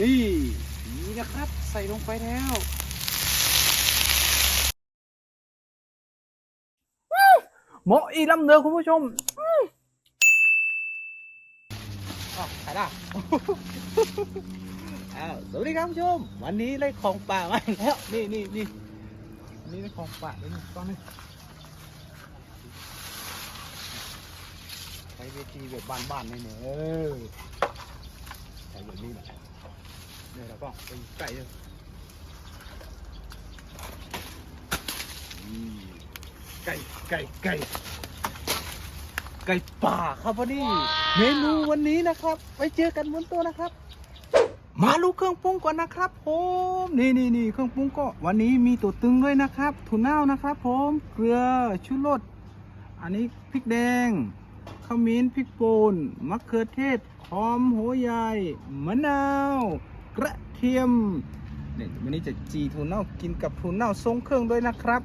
นี่นี่นะครับ ใส่ลงไปแล้วโมอีลำเนือคุณผู้ชมอ๋อใส่ละอ้าวสวัสดีครับผู้ชม วันนี้ได้ของป่ามาแล้ว นี่นี่นี่นี่ได้ของป่าเลยนี่ตอนนี้ใช้เวทีแบบบ้านๆในเมืองเออใช้แบบนี้แหละ เนี่ยเราก็ไปใกล้เลยอืมไก่ไก่ไก่ไก่ป่าครับวันนี้เมนูวันนี้นะครับ ไปเจอกันบนโต๊ะนะครับ มาลูกเครื่องปรุงก่อนนะครับ ผมนี่นี่นี่เครื่องปรุงก็วันนี้มีตัวตึงด้วยนะครับถั่วเน่านะครับ ผมเกลือชูรสอันนี้พริกแดงขมิ้นพริกป่นมะเขือเทศหอมหัวใหญ่มะนาว กระเทียมเนี่ยวันนี้จะจีถั่วเน่ากินกับถั่วเน่าทรงเครื่องด้วยนะครับ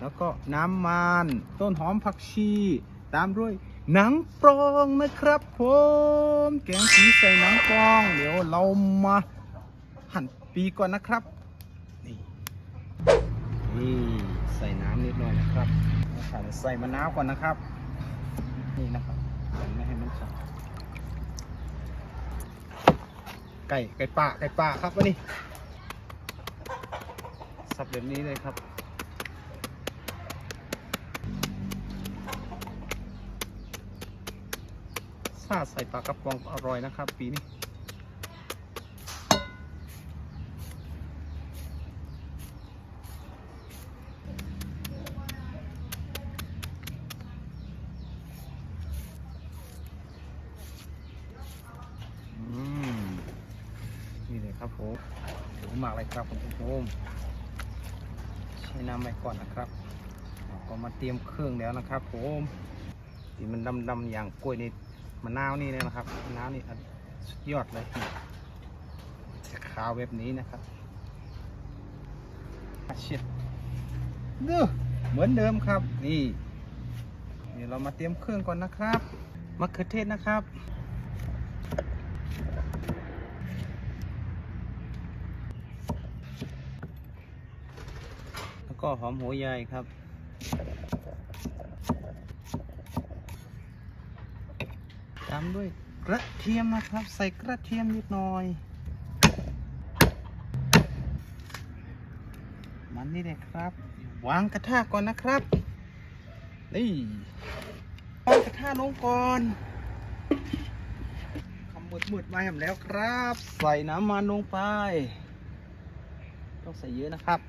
แล้วก็น้ำมันต้นหอมผักชี ตามด้วยหนังปรองนะครับผมแกงผีใส่หนังปรอง เดี๋ยวเรามาหั่นปีก่อนนะครับนี่นี่ใส่น้ำนิดหน่อยนะครับแล้วใส่มะนาวก่อนนะครับ นี่นะครับยังไม่ให้มันฉ่ำ ไก่ไก่ป่าไก่ป่าครับวันนี้สับแบบนี้เลยครับซาใส่ปลากระป๋องอร่อยนะครับ ปีนี้ อืม ครับผมถูมากเลยครับคุณผู้ชมใช้น้ำไปก่อนนะครับเราก็มาเตรียมเครื่องแล้วนะครับผมที่มันดำๆอย่างกล้วยนี่มะนาวนี่เลยนะครับมะนาวนี่อันสุดยอดเลยจะขาวแบบนี้นะครับอาเชิดเด้อเหมือนเดิมครับนี่เดี๋ยวเรามาเตรียมเครื่องก่อนนะครับมะเขือเทศนะครับ แล้ว ก็หอมหัวใหญ่ครับ ตามด้วยกระเทียมนะครับ ใส่กระเทียมนิดหน่อย มันนี่เลยครับ วางกระทะก่อนนะครับ นี่วางกระทะลงก่อนคำมืดมืดมาแหมแล้วครับ ใส่น้ำมันลงไป ต้องใส่เยอะนะครับ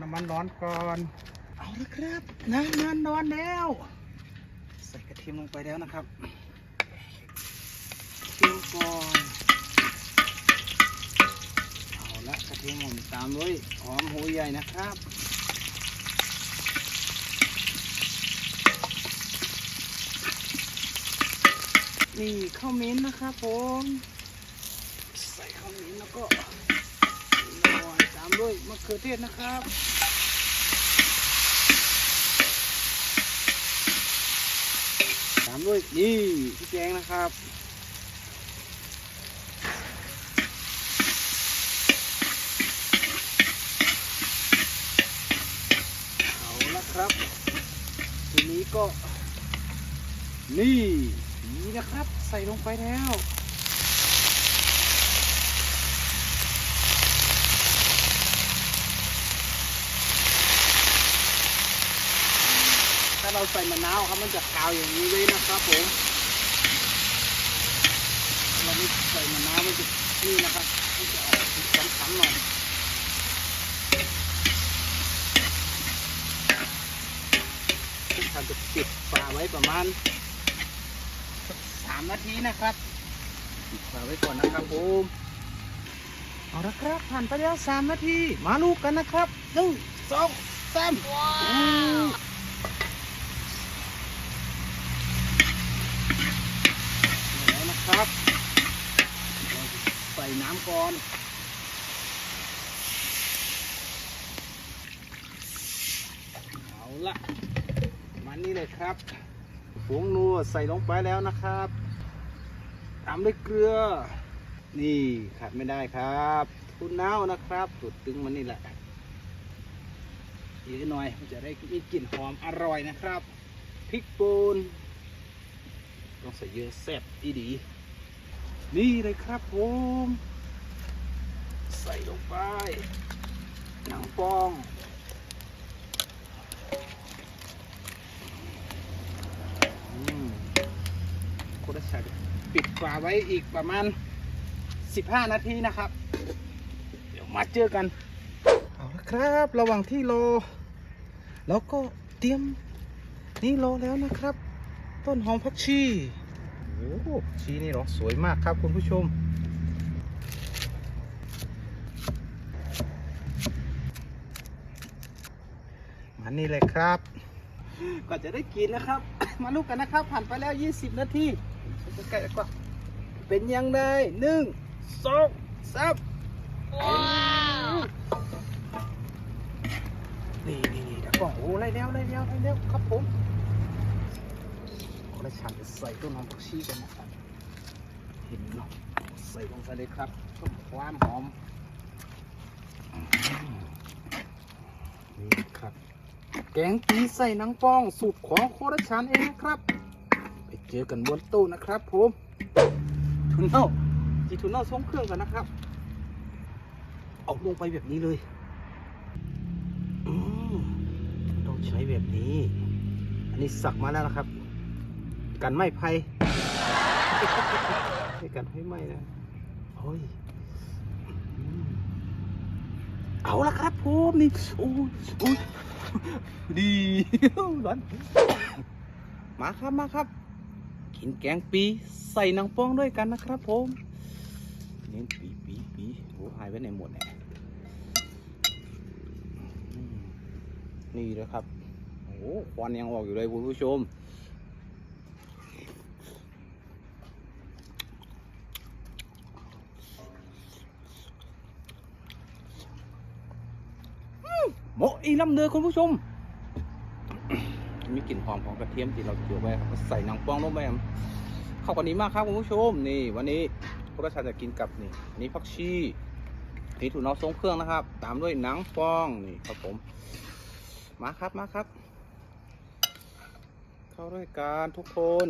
น้ำมันร้อนก่อน เอาละครับ น้ำมันร้อนแล้ว ใส่กระเทียมลงไปแล้วนะครับเทียมก่อนเอาละกระเทียมหอมตามด้วยหอมหัวใหญ่นะครับนี่ข้าวเม็นนะครับผม ใส่ข้าวเม็นแล้วก็ามด้วยมะเขือเทศนะครับตามด้วยนี่พริกแกงนะครับเอาละครับ ทีนี้ก็ นี่นี่นะครับ ใส่ลงไปแล้ว เราใส่มะนาวครับมันจะขาวอย่างนี้เลยนะครับผมเราไม่ใส่มะนาวมันจะนี่นะครับมันจะออกสีสันๆหน่อยทำจะปิดฝาไว้ประมาณสามนาทีนะครับปิดฝาไว้ก่อนนะครับผมเอาละครับผ่านไปแล้วสามนาที มาลูกกันนะครับหนึ่งสองสามอืมเอาแล้วนะครับเราใส่ น้ำก่อนเอาละมันนี่เลยครับผงนัวใส่ลงไปแล้วนะครับตามด้วยเกลือ นี่ขาดไม่ได้ครับทุนเน่านะครับสุดตึงมันนี่แหละเยอะหน่อยมันจะได้มีกลิ่นหอมอร่อยนะครับพริกป่นต้องใส่เยอะแซ่บอีดี นี่เลยครับผมใส่ลงไปหนังฟองโคตรชัดปิดฝาไว้อีกประมาณ 15 นาทีนะครับ เดี๋ยวมาเจอกัน เอาละครับ ระหว่างที่รอเราก็เตรียมนี่รอแล้วนะครับ ต้นหอมผักชี โอ้โหผักชีนี่หรอ สวยมากครับคุณผู้ชมมานี่เลยครับ ก็จะได้กินนะครับ มาลูกกันนะครับ ผ่านไปแล้ว 20 นาทีใกล้ๆแล้วก็เป็นยังไงหนึ่งสองสามนี่นี่นี่แล้วก็โอ้ไรแล้วไรแล้วไรแล้วครับผม ขอได้ฉันจะใส่ต้นหอมผักชีกันนะครับเห็นเนาะใส่ลงไปเลยครับเพิ่มความหอมนี่ครับ แกงปีใส่นังปองสูตรของโคราชานเองนะครับ ไปเจอกันบนตู้นะครับผมทุนเน่าจีทุนเน่าส่งเครื่องกันนะครับเอาลงไปแบบนี้เลยอืมต้องใช้แบบนี้ อันนี้สักมาแล้วนะครับ กันไม่ไพ่กันให้ไหมนะเฮ้ยเอาละครับผมนี่โอ้ยโอ้ยดีร้อนมาครับมาครับ กินแกงปีใส่นังป้องด้วยกันนะครับผมนี่ปีปีปีโอ้หายไปไหนหมดเนี่ยนี่เลยครับโอ้ควันยังออกอยู่เลยคุณผู้ชม อีน้ำเนื้อคุณผู้ชม มีกลิ่นหอมของกระเทียมที่เราเจียวไว้ครับใส่หนังปองลงไปครับเข้ากันดีมากครับคุณผู้ชมนี่ วันนี้พวกเราจะกินกับนี่นี่ผักชีนี่ถั่วเน่าทรงเครื่องนะครับ ตามด้วยหนังฟองนี่ครับผม มาครับมาครับ เข้าด้วยกันทุกคน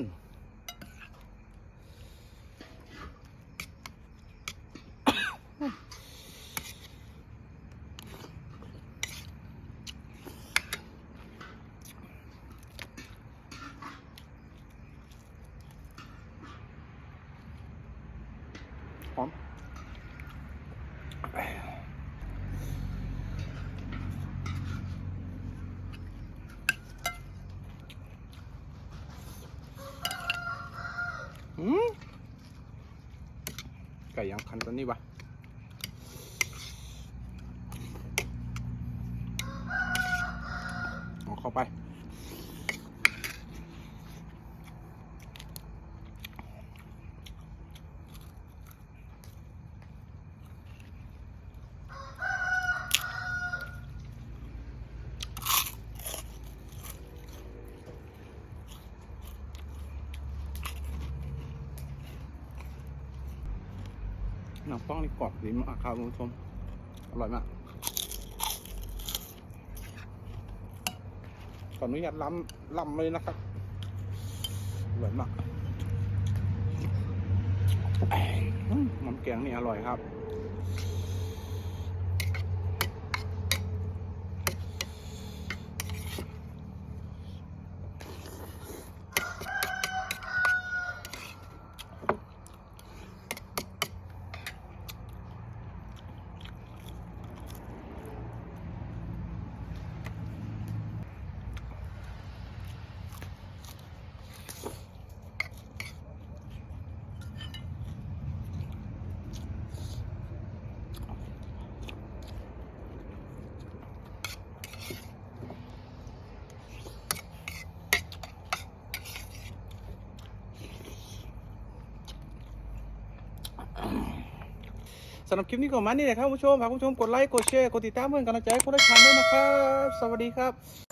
หอมอืมไก่ยังคันตัวนี้วะเอาเข้าไป หนังป้องนี่กรอบดีมากครับคุณผู้ชม อร่อยมากขออนุญาตล้ำล้ำเลยนะครับอร่อยมากน้ำแกงนี่อร่อยครับำหรับคลิปนี้ก็มานี่แหละครับผู้ชมฝากผู้ชมกดไลค์กดแชร์กดติดตามเพื่อนกำลังใจให้คนละชันด้วยนะครับ สวัสดีครับ